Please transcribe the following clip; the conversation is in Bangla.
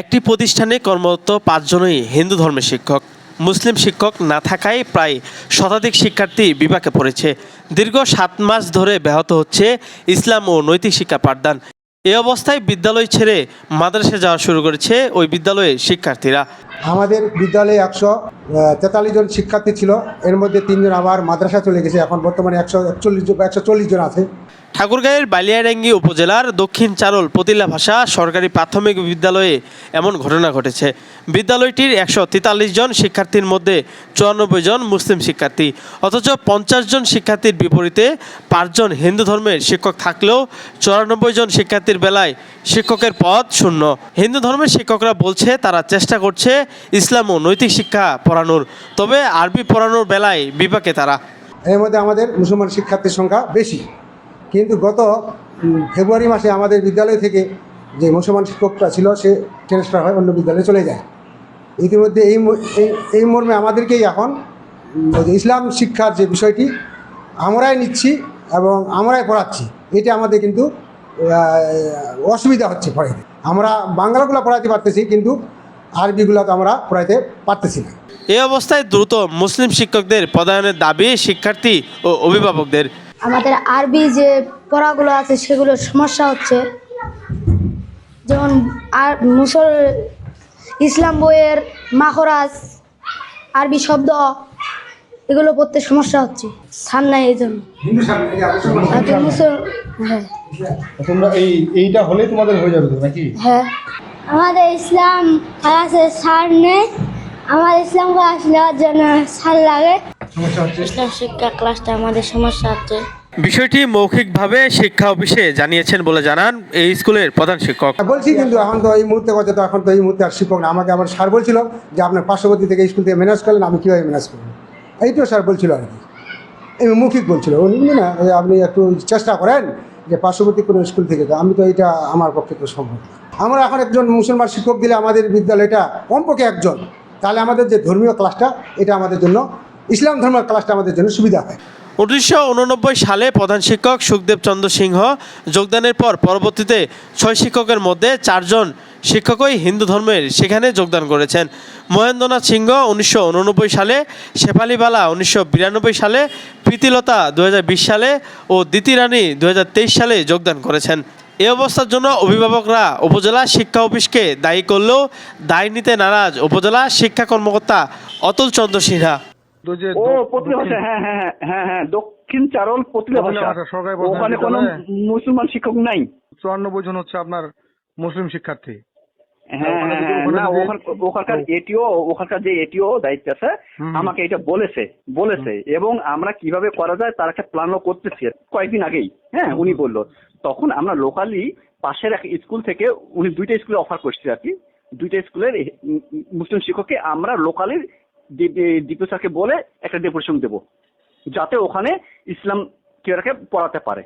একটি প্রতিষ্ঠানে কর্মরত পাঁচজনই হিন্দু ধর্মের শিক্ষক। মুসলিম শিক্ষক না থাকায় প্রায় শতাধিক শিক্ষার্থী বিপাকে পড়েছে। দীর্ঘ সাত মাস ধরে ব্যাহত হচ্ছে ইসলাম ও নৈতিক শিক্ষা পাঠদান। এ অবস্থায় বিদ্যালয় ছেড়ে মাদ্রাসা যাওয়া শুরু করেছে ওই বিদ্যালয়ের শিক্ষার্থীরা। আমাদের বিদ্যালয়ে একশো তেতাল্লিশ জন শিক্ষার্থী ছিল। এর মধ্যে তিনজন আবার মাদ্রাসা চলে গেছে। এখন বর্তমানে একশো একচল্লিশ জন, একশো চল্লিশ জন আছে। ঠাকুরগাঁয়ের বালিয়াডাঙ্গি উপজেলার দক্ষিণ চারল পতিলা ভাষা সরকারি প্রাথমিক বিদ্যালয়ে এমন ঘটনা ঘটেছে। বিদ্যালয়টির একশো তেতাল্লিশ জন শিক্ষার্থীর মধ্যে চুরানব্বই জন মুসলিম শিক্ষার্থী, অথচ পঞ্চাশ জন শিক্ষার্থীর বিপরীতে পাঁচজন হিন্দু ধর্মের শিক্ষক থাকলেও চুরানব্বই জন শিক্ষার্থীর বেলায় শিক্ষকের পদ শূন্য। হিন্দু ধর্মের শিক্ষকরা বলছে, তারা চেষ্টা করছে ইসলাম ও নৈতিক শিক্ষা পড়ানোর, তবে আরবি পড়ানোর বেলায় বিপাকে তারা। এর মধ্যে আমাদের মুসলমান শিক্ষার্থীর সংখ্যা বেশি। কিন্তু গত ফেব্রুয়ারি মাসে আমাদের বিদ্যালয় থেকে যে মুসলমান শিক্ষকটা ছিল, সে ট্রান্সফার হয় অন্য বিদ্যালয়ে চলে যায়। ইতিমধ্যে এই এই মর্মে আমাদেরকেই এখন ইসলাম শিক্ষার যে বিষয়টি, আমরাই নিচ্ছি এবং আমরাই পড়াচ্ছি। এটা আমাদের কিন্তু অসুবিধা হচ্ছে পড়াইতে। আমরা বাংলাগুলো পড়াইতে পারতেছি, কিন্তু আরবিগুলো তো আমরা পড়াইতে পারতেছি না। এই অবস্থায় দ্রুত মুসলিম শিক্ষকদের পদায়নের দাবি শিক্ষার্থী ও অভিভাবকদের। আমাদের আরবি যে পড়াগুলো আছে সেগুলোর সমস্যা হচ্ছে। যেমন আর মুসল ইসলাম বইয়ের মাখরাজ আরবি শব্দ এগুলো পড়তে সমস্যা হচ্ছে। সার নাই এই জন্য। হ্যাঁ। তোমরা এই এইটা হলে তোমাদের হয়ে যাবে নাকি? হ্যাঁ। আমাদের ইসলাম ক্লাসে সার নেই। আমার ইসলাম ক্লাস নেওয়ার জন্য সার লাগে। ইসলাম শিক্ষা ক্লাসটা আমাদের সমস্যা হচ্ছে। বিষয়টি মৌখিকভাবে শিক্ষা অফিসে জানিয়েছেন বলে জানান এই স্কুলের প্রধান শিক্ষক। বলছি কিন্তু এখন তো এই মুহূর্তে কথা তো এখন তো এই মুহূর্তে আর শিক্ষক না। আমাকে আবার স্যার বলছিল যে আপনার পার্শ্ববর্তী থেকে স্কুল থেকে ম্যানেজ করলেন আমি কীভাবে ম্যানেজ করব? এইটাও স্যার বলছিল আর কি। এই মৌখিক বলছিল। উনি না এই আপনি একটু চেষ্টা করেন যে পার্শ্ববর্তী কোনো স্কুল থেকে তো। আমি তো এটা আমার পক্ষে তো সম্ভব আমরা এখন একজন মুসলমান শিক্ষক দিলে আমাদের বিদ্যালয়টা কমপক্ষে একজন। তাহলে আমাদের যে ধর্মীয় ক্লাসটা এটা আমাদের জন্য ইসলাম ধর্মের ক্লাসটা আমাদের জন্য সুবিধা হয়। উনিশশো উননব্বই সালে প্রধান শিক্ষক সুখদেব চন্দ্র সিংহ যোগদানের পর পরবর্তীতে ছয় শিক্ষকের মধ্যে চারজন শিক্ষকই হিন্দু ধর্মের সেখানে যোগদান করেছেন। মহেন্দ্রনাথ সিংহ উনিশশো উননব্বই সালে, শেফালিবালা উনিশশো বিরানব্বই সালে, প্রীতিলতা দু হাজার বিশ সালে ও দিতি রানী দু সালে যোগদান করেছেন। এ অবস্থার জন্য অভিভাবকরা উপজেলা শিক্ষা অফিসকে দায়ী করলেও দায় নিতে নারাজ উপজেলা শিক্ষা কর্মকর্তা অতুল চন্দ্র সিনহা। তো যে ও ভাষা হ্যাঁ হ্যাঁ হ্যাঁ হ্যাঁ হ্যাঁ দক্ষিণ চারল পতিলা ভাষা ওখানে কোনো মুসলমান শিক্ষক নাই। চুরানব্বই জন হচ্ছে আপনার মুসলিম শিক্ষার্থী। হ্যাঁ হ্যাঁ, যদি- ওখানে না ওখানকার এটিও ওখানকার যে এটিও দায়িত্ব আছে আমাকে এটা বলেছে বলেছে। এবং আমরা কীভাবে করা যায় তার একটা প্ল্যানও করতেছি কয়েকদিন আগেই। হ্যাঁ উনি বলল তখন আমরা লোকালি পাশের এক স্কুল থেকে উনি দুইটা স্কুলে অফার করছি আর কি। দুইটা স্কুলের মুসলিম শিক্ষককে আমরা লোকালি ডিপো স্যারকে বলে একটা ডেপুটেশন দেবো যাতে ওখানে ইসলাম কেরাকে পড়াতে পারে।